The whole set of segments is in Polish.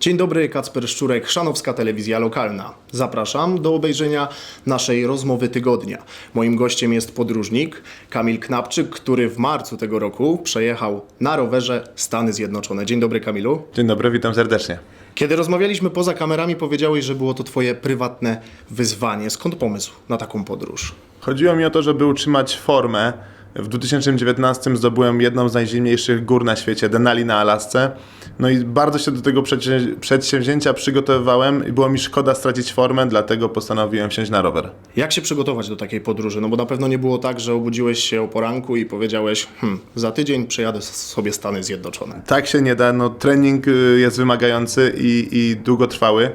Dzień dobry, Kacper Szczurek, Chrzanowska Telewizja Lokalna. Zapraszam do obejrzenia naszej rozmowy tygodnia. Moim gościem jest podróżnik Kamil Knapczyk, który w marcu tego roku przejechał na rowerze Stany Zjednoczone. Dzień dobry, Kamilu. Dzień dobry, witam serdecznie. Kiedy rozmawialiśmy poza kamerami, powiedziałeś, że było to twoje prywatne wyzwanie. Skąd pomysł na taką podróż? Chodziło mi o to, żeby utrzymać formę. W 2019 zdobyłem jedną z najzimniejszych gór na świecie, Denali na Alasce. No i bardzo się do tego przedsię- przedsięwzięcia przygotowywałem i było mi szkoda stracić formę, dlatego postanowiłem wsiąść na rower. Jak się przygotować do takiej podróży? No bo na pewno nie było tak, że obudziłeś się o poranku i powiedziałeś, hm, za tydzień przejadę sobie Stany Zjednoczone. Tak się nie da, no trening y, jest wymagający i, i długotrwały.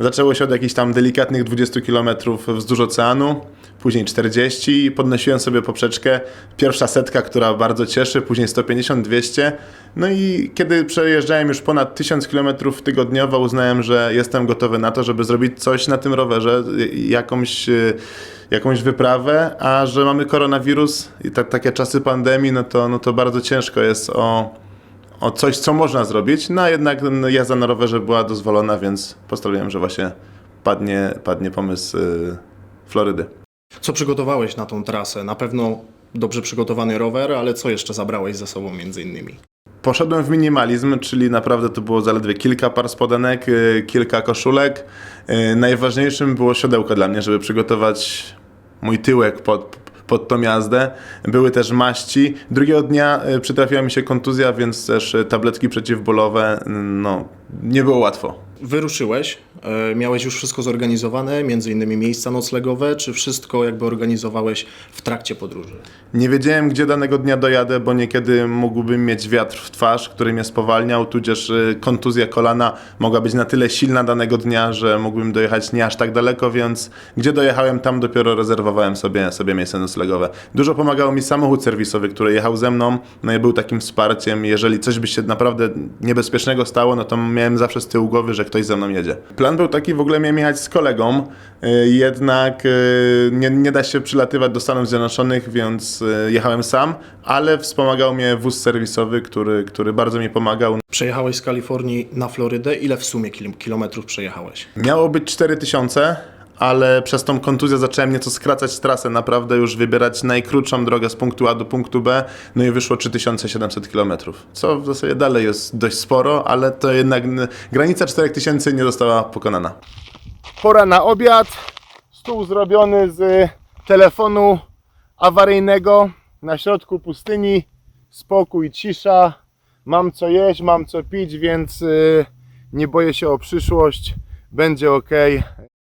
Zaczęło się od jakichś tam delikatnych 20 km wzdłuż oceanu, później 40 i podnosiłem sobie poprzeczkę. Pierwsza setka, która bardzo cieszy, później 150, 200. No i kiedy przejeżdżałem już ponad 1000 km tygodniowo, uznałem, że jestem gotowy na to, żeby zrobić coś na tym rowerze, jakąś, jakąś wyprawę, a że mamy koronawirus i ta, takie czasy pandemii, no to, no to bardzo ciężko jest o o coś, co można zrobić, no a jednak jazda na rowerze była dozwolona, więc postanowiłem, że właśnie padnie, padnie pomysł y, Florydy. Co przygotowałeś na tą trasę? Na pewno dobrze przygotowany rower, ale co jeszcze zabrałeś ze sobą między innymi? Poszedłem w minimalizm, czyli naprawdę to było zaledwie kilka par spodenek, y, kilka koszulek. Y, najważniejszym było siodełko dla mnie, żeby przygotować mój tyłek pod, pod tą jazdę. Były też maści. Drugiego dnia y, przytrafiła mi się kontuzja, więc też tabletki przeciwbólowe. No, nie było łatwo. Wyruszyłeś, e, miałeś już wszystko zorganizowane, między innymi miejsca noclegowe, czy wszystko jakby organizowałeś w trakcie podróży? Nie wiedziałem, gdzie danego dnia dojadę, bo niekiedy mógłbym mieć wiatr w twarz, który mnie spowalniał, tudzież y, kontuzja kolana mogła być na tyle silna danego dnia, że mógłbym dojechać nie aż tak daleko, więc gdzie dojechałem, tam dopiero rezerwowałem sobie, sobie miejsce noclegowe. Dużo pomagał mi samochód serwisowy, który jechał ze mną, no i był takim wsparciem. Jeżeli coś by się naprawdę niebezpiecznego stało, no to miałem zawsze z tyłu głowy, że ktoś ze mną jedzie. Plan był taki, w ogóle miałem jechać z kolegą, y, jednak y, nie, nie da się przylatywać do Stanów Zjednoczonych, więc y, jechałem sam, ale wspomagał mnie wóz serwisowy, który, który bardzo mi pomagał. Przejechałeś z Kalifornii na Florydę. Ile w sumie kil- kilometrów przejechałeś? Miało być 4000, ale przez tą kontuzję zacząłem nieco skracać trasę, naprawdę już wybierać najkrótszą drogę z punktu A do punktu B, no i wyszło 3700 km, co w zasadzie dalej jest dość sporo, ale to jednak granica 4000 nie została pokonana. Pora na obiad. Stół zrobiony z telefonu awaryjnego na środku pustyni. Spokój, cisza. Mam co jeść, mam co pić, więc y, nie boję się o przyszłość. Będzie ok.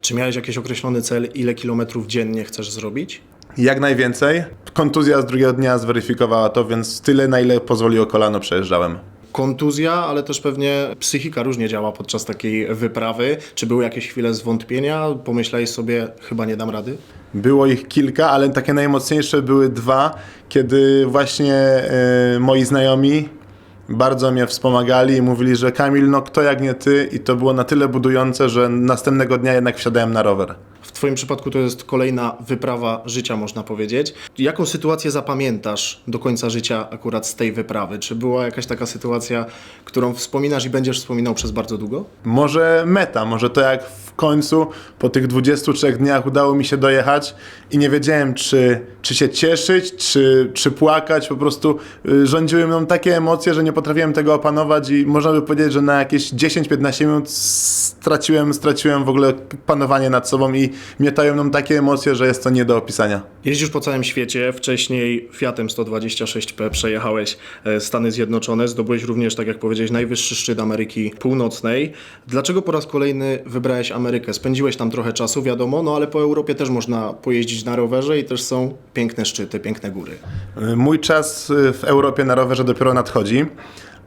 Czy miałeś jakiś określony cel, ile kilometrów dziennie chcesz zrobić? Jak najwięcej. Kontuzja z drugiego dnia zweryfikowała to, więc tyle na ile pozwoliło kolano przejeżdżałem. Kontuzja, ale też pewnie psychika różnie działa podczas takiej wyprawy. Czy były jakieś chwile zwątpienia? Pomyślałeś sobie, chyba nie dam rady? Było ich kilka, ale takie najmocniejsze były dwa, kiedy właśnie e, moi znajomi bardzo mnie wspomagali i mówili, że Kamil, no kto jak nie ty i to było na tyle budujące, że następnego dnia jednak wsiadałem na rower. W Twoim przypadku to jest kolejna wyprawa życia, można powiedzieć. Jaką sytuację zapamiętasz do końca życia akurat z tej wyprawy? Czy była jakaś taka sytuacja, którą wspominasz i będziesz wspominał przez bardzo długo? Może meta, może to jak w końcu po tych 23 dniach udało mi się dojechać i nie wiedziałem, czy, czy się cieszyć, czy, czy płakać. Po prostu y, rządziły mną takie emocje, że nie potrafiłem tego opanować i można by powiedzieć, że na jakieś 10-15 minut straciłem, straciłem w ogóle panowanie nad sobą i mietają mną takie emocje, że jest to nie do opisania. Jeździsz po całym świecie, wcześniej Fiatem 126P przejechałeś e, Stany Zjednoczone, zdobyłeś również, tak jak powiedziałeś, najwyższy szczyt Ameryki Północnej. Dlaczego po raz kolejny wybrałeś Amerykę? Spędziłeś tam trochę czasu, wiadomo, no ale po Europie też można pojeździć na rowerze i też są piękne szczyty, piękne góry. Mój czas y, w Europie na rowerze dopiero nadchodzi,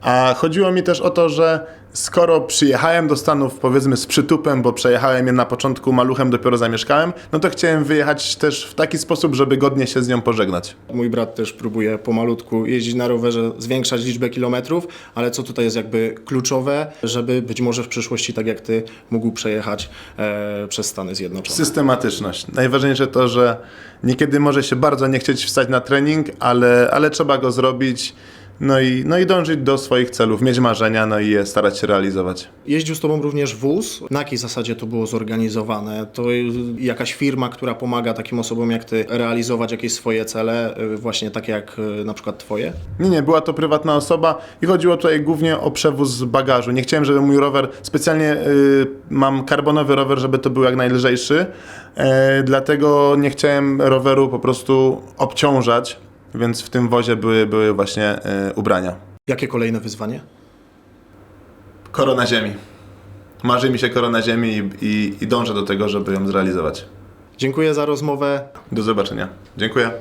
a chodziło mi też o to, że skoro przyjechałem do Stanów powiedzmy z przytupem, bo przejechałem je na początku maluchem, dopiero zamieszkałem, no to chciałem wyjechać też w taki sposób, żeby godnie się z nią pożegnać. Mój brat też próbuje pomalutku jeździć na rowerze, zwiększać liczbę kilometrów, ale co tutaj jest jakby kluczowe, żeby być może w przyszłości, tak jak ty, mógł przejechać e, przez Stany Zjednoczone. Systematyczność. Najważniejsze to, że niekiedy może się bardzo nie chcieć wstać na trening, ale, ale trzeba go zrobić. No i, no i dążyć do swoich celów, mieć marzenia, no i je starać się realizować. Jeździł z tobą również wóz. Na jakiej zasadzie to było zorganizowane? To jakaś firma, która pomaga takim osobom jak ty realizować jakieś swoje cele, y, właśnie takie jak y, na przykład twoje? Nie, nie, była to prywatna osoba i chodziło tutaj głównie o przewóz bagażu. Nie chciałem, żeby mój rower, specjalnie y, mam karbonowy rower, żeby to był jak najlżejszy, e, dlatego nie chciałem roweru po prostu obciążać, więc w tym wozie były, były właśnie e, ubrania. Jakie kolejne wyzwanie? Korona ziemi. Marzy mi się korona ziemi i, i, i dążę do tego, żeby ją zrealizować. Dziękuję za rozmowę. Do zobaczenia. Dziękuję.